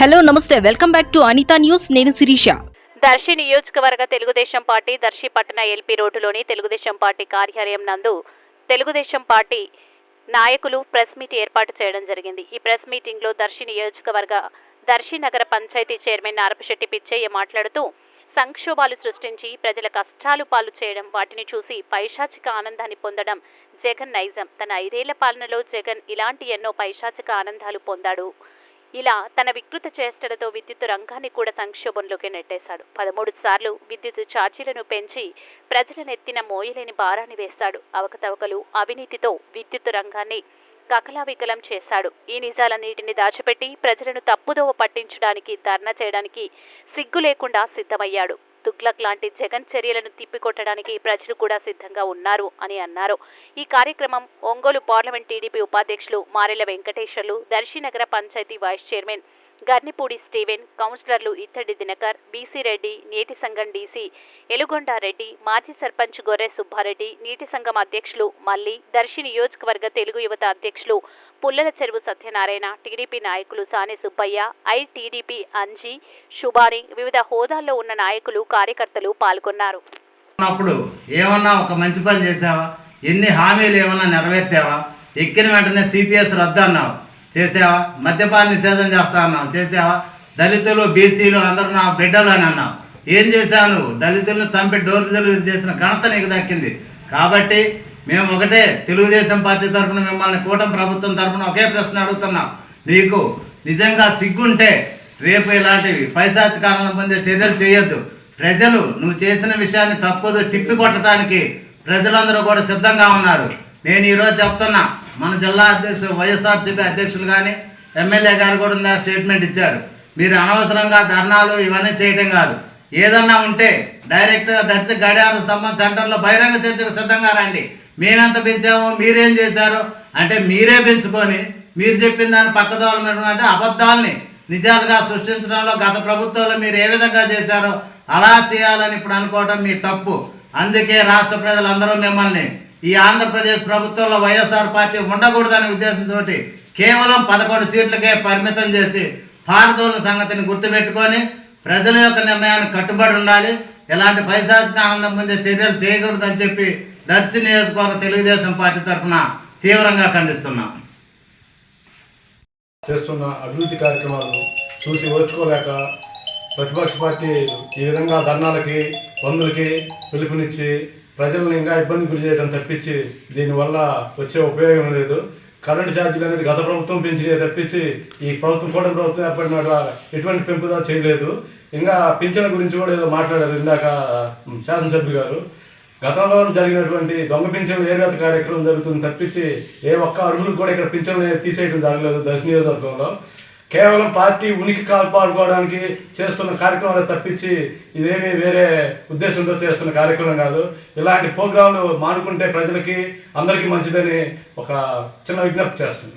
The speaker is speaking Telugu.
హలో నమస్తే. Welcome back to Anitha news. నేను శిరీష. దర్శి నియోజకవర్గ తెలుగుదేశం పార్టీ దర్శి పట్టణ ఎల్పీ రోడ్డులోని తెలుగుదేశం పార్టీ కార్యాలయం నందు తెలుగుదేశం పార్టీ నాయకులు ప్రెస్ మీట్ ఏర్పాటు చేయడం జరిగింది. ఈ ప్రెస్ మీటింగ్లో దర్శి నియోజకవర్గ దర్శి నగర పంచాయతీ చైర్మన్ నారపశెట్టి పిచ్చయ్య మాట్లాడుతూ సంక్షోభాలు సృష్టించి ప్రజల కష్టాలు పాలు చేయడం వాటిని చూసి పైశాచిక ఆనందాన్ని పొందడం జగన్ నైజం. తన ఐదేళ్ళ పాలనలో జగన్ ఇలాంటి ఎన్నో పైశాచిక ఆనందాలు పొందాడు. ఇలా తన వికృత చేష్టలతో విద్యుత్ రంగాన్ని కూడా సంక్షోభంలోకి నెట్టేశాడు. పదమూడు సార్లు విద్యుత్ ఛార్జీలను పెంచి ప్రజల నెత్తిన మోయలేని భారాన్ని వేశాడు అవకతవకలు అవినీతితో విద్యుత్ రంగాన్ని కకలావికలం చేశాడు. ఈ నిజాలన్నిటిని దాచిపెట్టి ప్రజలను తప్పుదోవ పట్టించడానికి ధర్నా చేయడానికి సిగ్గు లేకుండా సిద్ధమయ్యాడు. తుగ్లక్ లాంటి జగన్ చర్యలను తిప్పికొట్టడానికి ప్రజలు కూడా సిద్ధంగా ఉన్నారు అని అన్నారు. ఈ కార్యక్రమం ఒంగోలు పార్లమెంట్ టీడీపీ ఉపాధ్యక్షులు మారెల వెంకటేశ్వర్లు దర్శి నగర panchayat vice chairman Garnipudi Steven కౌన్సిలర్లు ఇత్తడి దినకర్ బీసీ రెడ్డి నీటి సంఘం డీసీ ఎలుగొండ రెడ్డి మాజీ సర్పంచ్ గొర్రె సుబ్బారెడ్డి నీటి సంఘం అధ్యక్షులు మల్లి దర్శి నియోజకవర్గ తెలుగు యువత అధ్యక్షులు పుల్లల చెరువు సత్యనారాయణ టీడీపీ నాయకులు సాని సుబ్బయ్య ఐ అంజీ శుభాని వివిధ హోదాల్లో ఉన్న నాయకులు కార్యకర్తలు పాల్గొన్నారు. ఉన్నప్పుడు ఏమన్నా ఒక మంచి పని చేసావా ఎన్ని హామీలు ఏమన్నా నెరవేర్చావా? ఎక్కిన వెంటనే సిపిఎస్ రద్దు అన్నావు. చేసావా? మద్యపాన నిషేధం చేస్తా అన్నావు. చేసావా? దళితులు బీసీలు అందరూ నా బిడ్డలు అని అన్నావు. ఏం చేశావు నువ్వు? దళితులను చంపి డోర్ డెలివరీ చేసిన ఘనత నీకు దక్కింది. కాబట్టి మేము ఒకటే తెలుగుదేశం పార్టీ తరఫున మిమ్మల్ని కూటమి ప్రభుత్వం తరఫున ఒకే ప్రశ్న అడుగుతున్నాం. నీకు నిజంగా సిగ్గుంటే రేపు ఇలాంటివి పైశాచికానందం పొందే చర్యలు చేయొద్దు. ప్రజలు నువ్వు చేసిన విషయాన్ని తప్పుదో తిప్పి కొట్టడానికి ప్రజలందరూ కూడా సిద్ధంగా ఉన్నారు. నేను ఈరోజు చెప్తున్నా మన జిల్లా అధ్యక్షులు వైఎస్ఆర్సీపీ అధ్యక్షులు కానీ ఎమ్మెల్యే గారు కూడా స్టేట్మెంట్ ఇచ్చారు. మీరు అనవసరంగా ధర్నాలు ఇవన్నీ చేయటం కాదు. ఏదన్నా ఉంటే డైరెక్ట్గా దర్శి గడియార స్తంభం సెంటర్లో బహిరంగ చర్చకు సిద్ధంగా రండి. మేమెంత పెంచాము మీరేం చేశారు? అంటే మీరే పెంచుకొని మీరు చెప్పిన దాని పక్కదోలమైనటువంటి అబద్ధాలని నిజాలుగా సృష్టించడంలో గత ప్రభుత్వంలో మీరు ఏ విధంగా చేశారో అలా చేయాలని ఇప్పుడు అనుకోవడం మీ తప్పు. అందుకే రాష్ట్ర ప్రజలందరూ మిమ్మల్ని ఈ ఆంధ్రప్రదేశ్ ప్రభుత్వంలో వైఎస్ఆర్ పార్టీ ఉండకూడదనే ఉద్దేశంతో కేవలం పదకొండు సీట్లకే పరిమితం చేసి పారదోళన సంగతిని గుర్తుపెట్టుకొని ప్రజల యొక్క నిర్ణయానికి కట్టుబడి ఉండాలి. ఎలాంటి పైశాచిక ఆనందం పొందే చర్యలు చేయకూడదని చెప్పి దర్శి నియోజకవర్గ తెలుగుదేశం పార్టీ తరఫున తీవ్రంగా ఖండిస్తున్నాం. చేస్తున్న అభివృద్ధి కార్యక్రమాలు చూసి ఓర్చుకోలేక ప్రతిపక్ష పార్టీ ఈ విధంగా ధర్నాలకి బంధులకి పిలుపునిచ్చి ప్రజలను ఇంకా ఇబ్బంది గురి చేయడం తప్పించి దీనివల్ల వచ్చే ఉపయోగం లేదు. కరెంటు ఛార్జీలు అనేది గత ప్రభుత్వం పెంచినవి తప్పించి ఈ ప్రభుత్వం కూడా ప్రభుత్వం ఏర్పడినట్టు ఎటువంటి పెంపుదల చేయలేదు. ఇంకా పింఛన గురించి కూడా ఏదో మాట్లాడారు ఇందాక శాసనసభ్యులు గారు గతంలో జరిగినటువంటి దొంగ పింఛన్లు ఏర్వేత కార్యక్రమం జరుగుతుంది తప్పించి ఏ ఒక్క అర్హులకు కూడా ఇక్కడ పింఛన్లు తీసేయడం జరగలేదు దర్శ నియోజకవర్గంలో కేవలం పార్టీ ఉనికి కాపాడుకోవడానికి చేస్తున్న కార్యక్రమాలు తప్పించి ఇదేమీ వేరే ఉద్దేశంతో చేస్తున్న కార్యక్రమం కాదు. ఇలాంటి ప్రోగ్రాంలు మానుకుంటే ప్రజలకి అందరికీ మంచిదని ఒక చిన్న విజ్ఞప్తి చేస్తుంది.